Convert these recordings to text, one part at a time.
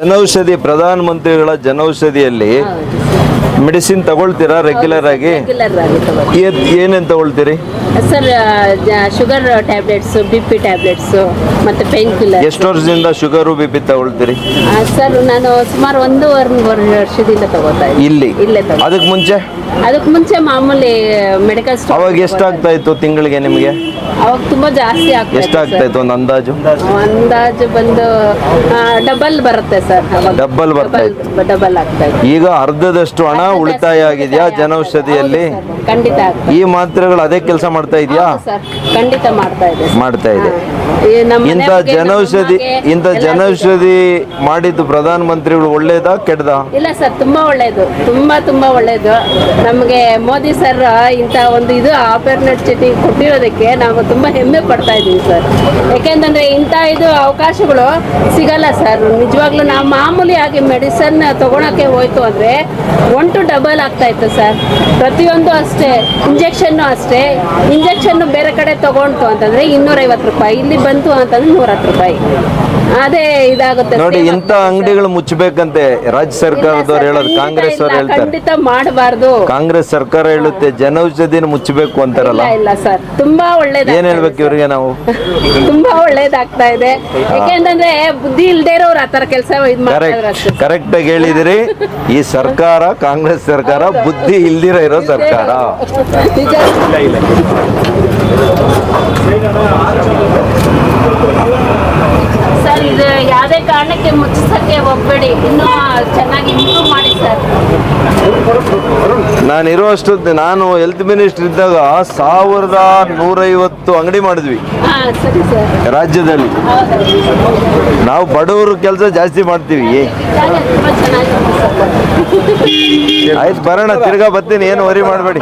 ಜನೌಷಧಿ ಪ್ರಧಾನ ಮಂತ್ರಿಗಳ ಜನೌಷಧಿಯಲ್ಲಿ ಮೆಡಿಸಿನ್ ತಗೊಳ್ತೀರಾ ರೆಗ್ಯುಲರ್ ಆಗಿ? ರೆಗ್ಯುಲರ್ ಆಗಿ ತಗೊಳ್ಳಿ ಏನ್- ಏನೇನ್ ತಗೊಳ್ತೀರಿ? Sir sugar tablets B P tablets ಮತ್ತೆ ಪೇನ್ ಕಿಲ್ಲರ್ ಎಷ್ಟು ವರ್ಷದಿಂದ ಶುಗರು ಬಿ ಪಿ ತಗೊಳ್ತೀರಿ? ಸರ್ ನಾನು ಸುಮಾರು ಒಂದೂವರೆ ವರ್ಷದಿಂದ ತಗೋತಾ ಇದ್ದೀನಿ. ಇಲ್ಲಿ? ಇಲ್ಲೇ ತಗೋ ಅದಕ್ಕೆ ಮುಂಚೆ? ಅದಕ್ಕೆ ಮುಂಚೆ ಮಾಮೂಲಿ ಮೆಡಿಕಲ್ ಸ್ಟೋರ್ ಅವಾಗ ಎಷ್ಟಾಗ್ತಾ ಇತ್ತು ತಿಂಗಳಿಗೆ ನಿಮಗೆ? ಅವಾಗ ತುಂಬಾ ಜಾಸ್ತಿ ಆಗ್ತಾ ಇತ್ತು ಎಷ್ಟಾಗ್ತಾ. ಇತ್ತು ಒಂದು ಅಂದಾಜು? ಅಂದಾಜು ಬಂದು ಡಬಲ್ ಬರುತ್ತೆ ಸರ್. Double ಬರ್ತಾ ಇತ್ತು. ಡಬಲ್ ಆಗ್ತಾ ಇತ್ತು ಈಗ ಅರ್ಧದಷ್ಟು ಹಣ ಉಳಿತಾಯ ಆಗಿದೆಯಾ ಜನೌಷಧಿಯಲ್ಲಿ? ಖಂಡಿತ ಈ ಮಾತ್ರೆಗಳು ಅದೇ ಕೆಲಸ ಮಾಡ್ತಾ ಇದೆಯಾ? ಸರ್ ಖಂಡಿತ ಮಾಡ್ತಾ ಇದೆ ಸರ್. ಮಾಡ್ತಾ ಇದೆ. ಈ ನಮ್ಮ ಇಂಥ ನಮ್ಮ ಜನೌಷಧಿ ಇಂಥ ಎಲ್ಲ ಜನೌಷಧಿ ಮಾಡಿದ್ದು ಪ್ರಧಾನ ಮಂತ್ರಿಗಳು ಒಳ್ಳೇದಾ ಕೆಟ್ಟದಾ? ಇಲ್ಲ ಸರ್ ತುಂಬಾ ಒಳ್ಳೇದು ತುಂಬಾ ತುಂಬಾ ಒಳ್ಳೇದು. ನಮಗೆ ಮೋದಿ ಸರ್ ಇಂಥ ಒಂದು ಇದು ಆಪರ್ಚುನಿಟಿ ಕೊಟ್ಟಿರೋದಕ್ಕೆ ನಾವು ತುಂಬಾ ಹೆಮ್ಮೆ ಪಡ್ತಾ ಇದೀವಿ ಸರ್. ಯಾಕೆಂತಂದ್ರೆ ಇಂಥ ಇದು ಅವಕಾಶಗಳು ಸಿಗಲ್ಲ ಸರ್. ನಿಜವಾಗ್ಲೂ ನಾವು ಮಾಮೂಲಿ ಆಗಿ ಮೆಡಿಸನ್ ತಗೊಳಕ್ಕೆ ಹೋಯ್ತು ಅಂದ್ರೆ ಒನ್ ಡಬಲ್ ಆಗ್ತಾ ಇತ್ತು ಸರ್ ಪ್ರತಿಯೊಂದು ಅಷ್ಟೇ ಇಂಜೆಕ್ಷನ್ನು ಅಷ್ಟೇ. ಇಂಜೆಕ್ಷನ್ ಬೇರೆ ಕಡೆ ತಗೊಂತು ಅಂತಂದ್ರೆ ಇನ್ನೂರೈವತ್ತು ರೂಪಾಯಿ ಇಲ್ಲಿ ಬಂತು ಅಂತಂದ್ರೆ ನೂರ ಹತ್ತು ರೂಪಾಯಿ. ಅದೇ ಇದಾಗುತ್ತೆ ನೋಡಿ ಇಂತ ಅಂಗಡಿಗಳು ಮುಚ್ಚಬೇಕಂತೆ. ರಾಜ್ಯ ಸರ್ಕಾರದವ್ರು ಹೇಳೋದು ಕಾಂಗ್ರೆಸ್ ಅವ್ರು ಹೇಳ್ತಾರೆ. ಖಂಡಿತ ಮಾಡಬಾರ್ದು. ಕಾಂಗ್ರೆಸ್ ಸರ್ಕಾರ ಹೇಳುತ್ತೆ ಜನೌಷಧಿನ ಮುಚ್ಚಬೇಕು ಅಂತಾರಲ್ಲ. ಇಲ್ಲ ಸರ್ ತುಂಬಾ ಒಳ್ಳೇದು ಏನ್ ಹೇಳ್ಬೇಕು ಇವ್ರಿಗೆ ನಾವು? ತುಂಬಾ ಒಳ್ಳೇದಾಗ್ತಾ ಇದೆ. ಯಾಕೆಂತಂದ್ರೆ ಬುದ್ಧಿ ಇಲ್ದೇ ಇರೋರು ಆತರ ಕೆಲಸ. ಕರೆಕ್ಟ್ ಆಗಿ ಹೇಳಿದಿರಿ. ಈ ಸರ್ಕಾರ ಕಾಂಗ್ರೆಸ್ ಸರ್ಕಾರ ಬುದ್ಧಿ ಇಲ್ದಿರ ಇರೋ ಸರ್ಕಾರ. ಸರ್ ಇದು ಯಾವುದೇ ಕಾರಣಕ್ಕೆ ಮುಚ್ಚಿಸಕ್ಕೆ ಹೋಗ್ಬೇಡಿ. ಇನ್ನೂ ಚೆನ್ನಾಗಿ ಇಂಪ್ರೂವ್ ಮಾಡಿ ಸರ್. ನಾನು ಇರುವಷ್ಟು ನಾನು ಹೆಲ್ತ್ ಮಿನಿಸ್ಟರ್ ಇದ್ದಾಗ ಸಾವಿರದ ನೂರೈವತ್ತು ಅಂಗಡಿ ಮಾಡಿದ್ವಿ. ಹಾ ಸರಿ ಸರ್. ರಾಜ್ಯದಲ್ಲಿ. ನಾವು ಬಡವರು ಕೆಲಸ ಜಾಸ್ತಿ ಮಾಡ್ತೀವಿ. ಆಯ್ತು ಬರೋಣ ತಿರ್ಗಾ ಬರ್ತೀನಿ ಏನು ವರಿ ಮಾಡಬೇಡಿ.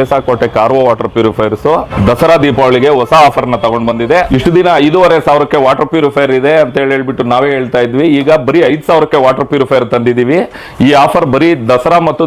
ಏಸಾಕೋಟೆ ಕಾರ್ವೋ ವಾಟರ್ ಪ್ಯೂರಿಫೈರ್ಸ್ ದಸರಾ ದೀಪಾವಳಿಗೆ ಹೊಸ ಆಫರ್ನ ತಗೊಂಡ್ ಬಂದಿದೆ. ಇಷ್ಟು ದಿನ ಐದೂವರೆ ಸಾವಿರಕ್ಕೆ ವಾಟರ್ ಪ್ಯೂರಿಫೈರ್ ಇದೆ ಅಂತ ಹೇಳಿ ಹೇಳ್ಬಿಟ್ಟು ನಾವೇ ಹೇಳ್ತಾ ಇದ್ವಿ. ಈಗ ಬರೀ ಐದ್ ಸಾವಿರಕ್ಕೆ ವಾಟರ್ ಪ್ಯೂರಿಫೈರ್ ತಂದಿದೀವಿ ಈ ಆಫರ್ ಬರೀ ದಸರಾ ಮತ್ತು